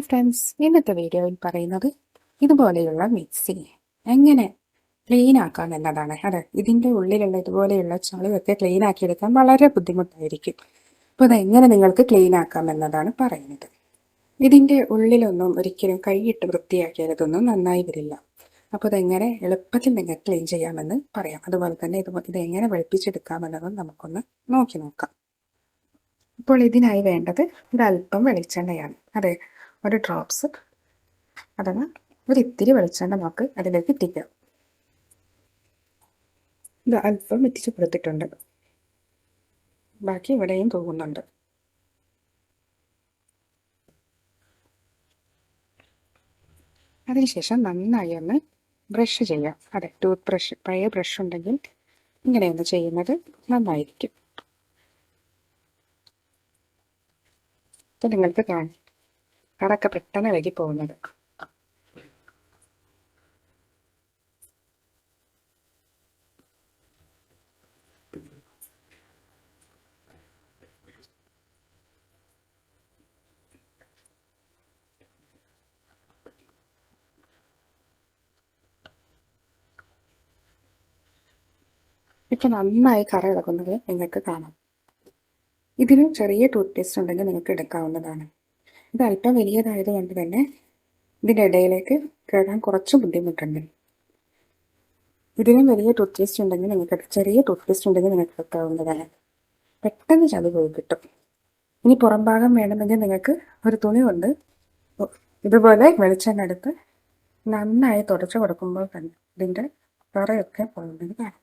Hi friends ഇന്നത്തെ വീഡിയോയിൽ പറയുന്നത് ഇതുപോലെയുള്ള മിക്സി എങ്ങനെ ക്ലീൻ ആക്കാം എന്നതാണ്. അതെ ഇതിന്റെ ഉള്ളിലുള്ള ഇതുപോലെയുള്ള ചളിവൊക്കെ ക്ലീൻ ആക്കിയെടുക്കാൻ വളരെ ബുദ്ധിമുട്ടായിരിക്കും. അപ്പോൾ അതെങ്ങനെ നിങ്ങൾക്ക് ക്ലീൻ ആക്കാം എന്നതാണ് പറയുന്നത്. ഇതിന്റെ ഉള്ളിലൊന്നും ഒരിക്കലും കൈയിട്ട് വൃത്തിയാക്കിയതൊന്നും നന്നായി വരില്ല. അപ്പോൾ അതെങ്ങനെ എളുപ്പത്തിൽ നിങ്ങൾക്ക് ക്ലീൻ ചെയ്യാമെന്ന് പറയാം. അതുപോലെ തന്നെ ഇത് ഇതെങ്ങനെ വെളുപ്പിച്ചെടുക്കാമെന്നതും നമുക്കൊന്ന് നോക്കി നോക്കാം. ഇപ്പോൾ ഇതിനായി വേണ്ടത് ഒരല്പം വെളിച്ചെണ്ണയാണ്. അതെ ഒരു ഡ്രോപ്സ് അഥവാ ഒരു ഇത്തിരി വെളിച്ചെണ്ണ നമുക്ക് അതിലേക്ക് ഇട്ടിക്കാം. ഇത് അല്പം എത്തിച്ച് കൊടുത്തിട്ടുണ്ട് ബാക്കി ഇവിടെയും പോകുന്നുണ്ട് അതിനുശേഷം നന്നായി ഒന്ന് ബ്രഷ് ചെയ്യാം. അതെ ടൂത്ത് ബ്രഷ് പഴയ ബ്രഷ് ഉണ്ടെങ്കിൽ ഇങ്ങനെയൊന്ന് ചെയ്യുന്നത് നന്നായിരിക്കും. അപ്പം നിങ്ങൾക്ക് കാണാം. കറൊക്കെ പെട്ടെന്ന് ഇളകി പോകുന്നത്. ഇപ്പൊ നന്നായി കറ ഇളകുന്നത് നിങ്ങൾക്ക് കാണാം. ഇതിന് ചെറിയ ടൂത്ത് പേസ്റ്റ് ഉണ്ടെങ്കിൽ നിങ്ങൾക്ക് എടുക്കാവുന്നതാണ്. ഇത് അല്പം വലിയതായത് കൊണ്ട് തന്നെ ഇതിന്റെ ഇടയിലേക്ക് കയറാൻ കുറച്ച് ബുദ്ധിമുട്ടുണ്ട്. ഇതിനും വലിയ ടൂത്ത് പേസ്റ്റ് ഉണ്ടെങ്കിൽ നിങ്ങൾക്ക് ചെറിയ ടൂത്ത് പേസ്റ്റ് ഉണ്ടെങ്കിൽ നിങ്ങൾക്ക് എടുക്കാവുന്നതാണ് പെട്ടെന്ന് ചതി പോയി കിട്ടും. ഇനി പുറം ഭാഗം വേണമെങ്കിൽ നിങ്ങൾക്ക് ഒരു തുണി കൊണ്ട് ഇതുപോലെ വെളിച്ചെണ്ണ എടുത്ത് നന്നായി തുടച്ചു കൊടുക്കുമ്പോൾ തന്നെ ഇതിന്റെ കറയൊക്കെ പോകുന്നത് കാണാം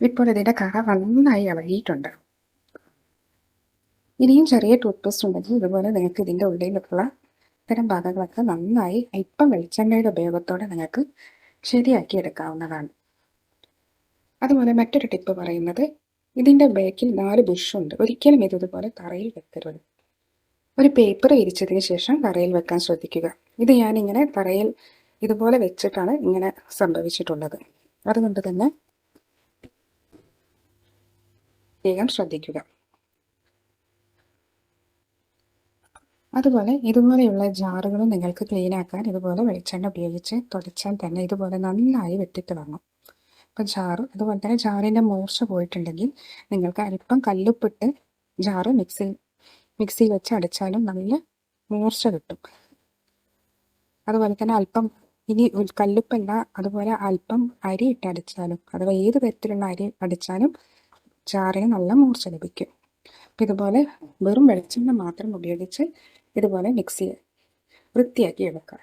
ഇപ്പോൾ ഇതിന്റെ കറ നന്നായി ഇളകിയിട്ടുണ്ട്. ഇനിയും ചെറിയ ടൂത്ത് പേസ്റ്റ് ഉണ്ടെങ്കിൽ ഇതുപോലെ നിങ്ങൾക്ക് ഇതിന്റെ ഉള്ളിലുള്ള ഇത്തരം ഭാഗങ്ങളൊക്കെ നന്നായി അല്പം വെളിച്ചെണ്ണയുടെ ഉപയോഗത്തോടെ നിങ്ങൾക്ക് ശരിയാക്കി എടുക്കാവുന്നതാണ്. അതുപോലെ മറ്റൊരു ടിപ്പ് പറയുന്നത് ഇതിന്റെ ബാക്കിൽ നാല് ബുഷുണ്ട് ഒരിക്കലും ഇത് ഇതുപോലെ തറയിൽ വെക്കരുത്. ഒരു പേപ്പർ വിരിച്ചതിന് ശേഷം തറയിൽ വെക്കാൻ ശ്രദ്ധിക്കുക. ഇത് ഞാനിങ്ങനെ തറയിൽ ഇതുപോലെ വെച്ചിട്ടാണ് ഇങ്ങനെ സംഭവിച്ചിട്ടുള്ളത്. അതുകൊണ്ട് തന്നെ പ്രത്യേകം ശ്രദ്ധിക്കുക. അതുപോലെ ഇതുപോലെയുള്ള ജാറുകളും നിങ്ങൾക്ക് ക്ലീൻ ആക്കാൻ ഇതുപോലെ വെളിച്ചെണ്ണ ഉപയോഗിച്ച് തുടച്ചാൽ തന്നെ ഇതുപോലെ നന്നായി വെട്ടിത്തിളങ്ങും അപ്പം ജാറ് അതുപോലെ തന്നെ ജാറിന്റെ മൂർച്ച പോയിട്ടുണ്ടെങ്കിൽ നിങ്ങൾക്ക് അല്പം കല്ലുപ്പിട്ട് ജാറ് മിക്സി മിക്സിയിൽ വെച്ച് അടിച്ചാലും നല്ല മൂർച്ച കിട്ടും. അതുപോലെ തന്നെ അല്പം ഇനി കല്ലുപ്പല്ല അതുപോലെ അല്പം അരി ഇട്ട് അടിച്ചാലും അഥവാ ഏത് തരത്തിലുള്ള അരി അടിച്ചാലും ചാറിന് നല്ല മൂർച്ച ലഭിക്കും. അപ്പം ഇതുപോലെ വെറും വെളിച്ചെണ്ണ മാത്രം ഉപയോഗിച്ച് ഇതുപോലെ മിക്സി വൃത്തിയാക്കി എടുക്കാം.